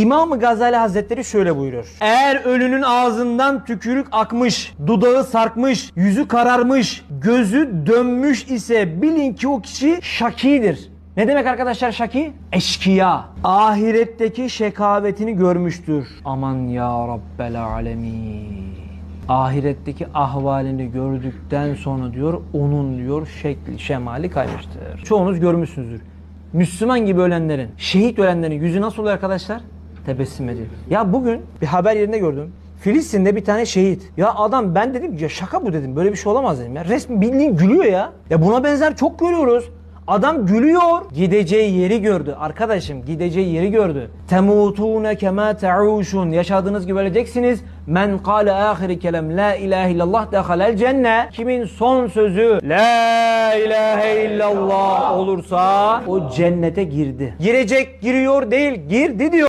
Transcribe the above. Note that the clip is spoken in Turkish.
İmam-ı Gazali Hazretleri şöyle buyuruyor. Eğer ölünün ağzından tükürük akmış, dudağı sarkmış, yüzü kararmış, gözü dönmüş ise bilin ki o kişi şakidir. Ne demek arkadaşlar şaki? Eşkıya. Ahiretteki şekavetini görmüştür. Aman ya Rabbel alemin. Ahiretteki ahvalini gördükten sonra diyor onun diyor şekli şemali kaymıştır. Çoğunuz görmüşsünüzdür. Müslüman gibi ölenlerin, şehit ölenlerin yüzü nasıl oluyor arkadaşlar? Tebessüm ediyor. Ya bugün bir haber yerinde gördüm. Filistin'de bir tane şehit. Ya adam ben dedim ya şaka bu dedim. Böyle bir şey olamaz dedim ya. Resmi bildiğin gülüyor ya. Ya buna benzer çok görüyoruz. Adam gülüyor. Gideceği yeri gördü. Arkadaşım gideceği yeri gördü. Temutune kema te'uşun. Yaşadığınız gibi öleceksiniz. Men kâle ahiri kelem la ilahe illallah dehalel cenne. Kimin son sözü la ilahe illallah olursa o cennete girdi. Girecek, giriyor değil, girdi diyor.